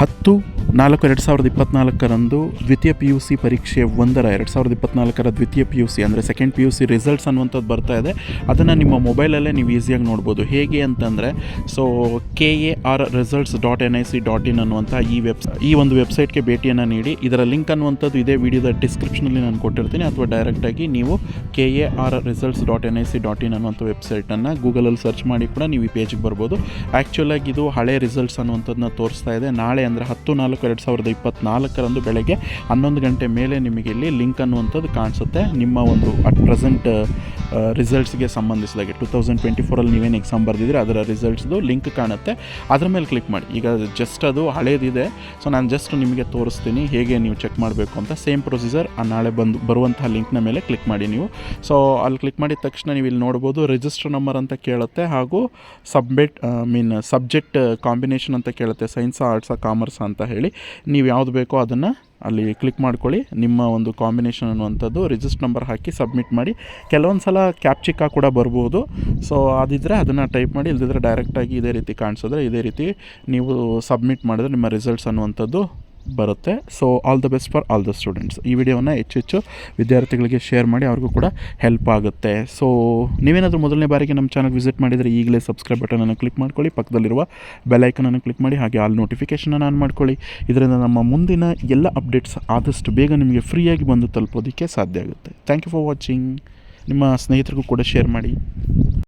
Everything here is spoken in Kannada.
ಹತ್ತು, ನಾಲ್ಕು, ಎರಡು ಸಾವಿರದ ಇಪ್ಪತ್ನಾಲ್ಕರಂದು ದ್ವಿತೀಯ ಪಿ ಯು ಸಿ ಪರೀಕ್ಷೆ ಒಂದರ, ಎರಡು ಸಾವಿರದ ಇಪ್ಪತ್ನಾಲ್ಕರ ದ್ವಿತೀಯ ಪಿ ಯು ಸಿ ಅಂದರೆ second P U C results ಅನ್ನುವಂಥದ್ದು ಬರ್ತಾ ಇದೆ. ಅದನ್ನು ನಿಮ್ಮ ಮೊಬೈಲಲ್ಲೇ ನೀವು ಈಸಿಯಾಗಿ ನೋಡ್ಬೋದು. ಹೇಗೆ ಅಂತಂದರೆ so K A R results dot N I C dot in ಅನ್ನುವಂಥ ಈ ವೆಬ್ ಈ ಒಂದು ವೆಬ್ಸೈಟ್ಗೆ ಭೇಟಿಯನ್ನು ನೀಡಿ. ಇದರ ಲಿಂಕ್ ಅನ್ನುವಂಥದ್ದು ಇದೇ ವಿಡಿಯೋದ ಡಿಸ್ಕ್ರಿಪ್ಷನಲ್ಲಿ ನಾನು ಕೊಟ್ಟಿರ್ತೀನಿ. ಅಥವಾ ಡೈರೆಕ್ಟಾಗಿ ನೀವು K A R results dot N I C dot in ಅನ್ನುವಂಥ ವೆಬ್ಸೈಟನ್ನು ಗೂಗಲಲ್ಲಿ ಸರ್ಚ್ ಮಾಡಿ ಕೂಡ ನೀವು ಈ ಪೇಜ್ಗೆ ಬರ್ಬೋದು. ಆ್ಯಕ್ಚುಲಾಗಿ ಇದು ಹಳೆ ರಿಸಲ್ಟ್ಸ್ ಅನ್ನುವಂಥದ್ದನ್ನ ತೋರಿಸ್ತಾ ಇದೆ. ನಾಳೆ ಅಂದರೆ ಹತ್ತು ನಾಲ್ಕು ಎರಡು ಸಾವಿರದ ಇಪ್ಪತ್ನಾಲ್ಕರಂದು ಬೆಳಗ್ಗೆ ಹನ್ನೊಂದು ಗಂಟೆ ಮೇಲೆ ನಿಮಗೆ ಇಲ್ಲಿ ಲಿಂಕ್ ಅನ್ನುವಂಥದ್ದು ಕಾಣಿಸುತ್ತೆ. ನಿಮ್ಮ ಒಂದು ಅಟ್ ಪ್ರೆಸೆಂಟ್ ರಿಸಲ್ಟ್ಸ್ಗೆ ಸಂಬಂಧಿಸಿದಾಗೆ ಟು ತೌಸಂಡ್ ಟ್ವೆಂಟಿ ಫೋರಲ್ಲಿ ನೀವೇನು ಎಕ್ಸಾಮ್ ಬರೆದಿದ್ರೆ ಅದರ ರಿಸಲ್ಟ್ಸ್ದು ಲಿಂಕ್ ಕಾಣುತ್ತೆ. ಅದರ ಮೇಲೆ ಕ್ಲಿಕ್ ಮಾಡಿ. ಈಗ ಜಸ್ಟ್ ಅದು ಹಳೇದಿದೆ. ಸೊ ನಾನು ಜಸ್ಟ್ ನಿಮಗೆ ತೋರಿಸ್ತೀನಿ ಹೇಗೆ ನೀವು ಚೆಕ್ ಮಾಡಬೇಕು ಅಂತ. ಸೇಮ್ ಪ್ರೊಸೀಜರ್ ಆ ನಾಳೆ ಬಂದು ಬರುವಂತಹ ಲಿಂಕ್ನ ಮೇಲೆ ಕ್ಲಿಕ್ ಮಾಡಿ ನೀವು. ಸೊ ಅಲ್ಲಿ ಕ್ಲಿಕ್ ಮಾಡಿದ ತಕ್ಷಣ ನೀವು ಇಲ್ಲಿ ನೋಡ್ಬೋದು ರಿಜಿಸ್ಟರ್ ನಂಬರ್ ಅಂತ ಕೇಳುತ್ತೆ ಹಾಗೂ ಸಬ್ಮಿಟ್ ಮೀನ್ ಸಬ್ಜೆಕ್ಟ್ ಕಾಂಬಿನೇಷನ್ ಅಂತ ಕೇಳುತ್ತೆ ಸೈನ್ಸಾ ಆರ್ಟ್ಸಾ ಕಾಮರ್ಸಾ ಅಂತ ಹೇಳಿ. ನೀವು ಯಾವುದು ಬೇಕೋ ಅದನ್ನು ಅಲ್ಲಿ ಕ್ಲಿಕ್ ಮಾಡ್ಕೊಳ್ಳಿ. ನಿಮ್ಮ ಒಂದು ಕಾಂಬಿನೇಷನ್ ಅನ್ನುವಂಥದ್ದು ರಿಜಿಸ್ಟ್ ನಂಬರ್ ಹಾಕಿ ಸಬ್ಮಿಟ್ ಮಾಡಿ. ಕೆಲವೊಂದು ಸಲ ಕ್ಯಾಪ್ಚಿಕಾ ಕೂಡ ಬರ್ಬೋದು. ಸೊ ಅದಿದ್ದರೆ ಅದನ್ನು ಟೈಪ್ ಮಾಡಿ ಇಲ್ಲದಿದ್ದರೆ ಡೈರೆಕ್ಟಾಗಿ ಇದೇ ರೀತಿ ಕಾಣಿಸಿದ್ರೆ ಇದೇ ರೀತಿ ನೀವು ಸಬ್ಮಿಟ್ ಮಾಡಿದ್ರೆ ನಿಮ್ಮ ರಿಸಲ್ಟ್ಸ್ ಅನ್ನುವಂಥದ್ದು ಬರುತ್ತೆ. So all the best for all the students ಈ ವಿಡಿಯೋವನ್ನು ಹೆಚ್ಚು ಹೆಚ್ಚು ವಿದ್ಯಾರ್ಥಿಗಳಿಗೆ ಶೇರ್ ಮಾಡಿ ಅವ್ರಿಗೂ ಕೂಡ ಹೆಲ್ಪ್ ಆಗುತ್ತೆ. ಸೊ ನೀವೇನಾದರೂ ಮೊದಲನೇ ಬಾರಿಗೆ ನಮ್ಮ ಚಾನಲ್ ವಿಸಿಟ್ ಮಾಡಿದರೆ ಈಗಲೇ ಸಬ್ಸ್ಕ್ರೈಬ್ ಬಟನನ್ನು ಕ್ಲಿಕ್ ಮಾಡ್ಕೊಳ್ಳಿ. ಪಕ್ಕದಲ್ಲಿರುವ ಬೆಲೈಕನನ್ನು ಕ್ಲಿಕ್ ಮಾಡಿ, ಹಾಗೆ ಆಲ್ ನೋಟಿಫಿಕೇಷನನ್ನು ಆನ್ ಮಾಡ್ಕೊಳ್ಳಿ. ಇದರಿಂದ ನಮ್ಮ ಮುಂದಿನ ಎಲ್ಲ ಅಪ್ಡೇಟ್ಸ್ ಆದಷ್ಟು ಬೇಗ ನಿಮಗೆ ಫ್ರೀಯಾಗಿ ಬಂದು ತಲುಪೋದಕ್ಕೆ ಸಾಧ್ಯ ಆಗುತ್ತೆ. ಥ್ಯಾಂಕ್ ಯು ಫಾರ್ ವಾಚಿಂಗ್ ನಿಮ್ಮ ಸ್ನೇಹಿತರಿಗೂ ಕೂಡ ಶೇರ್ ಮಾಡಿ.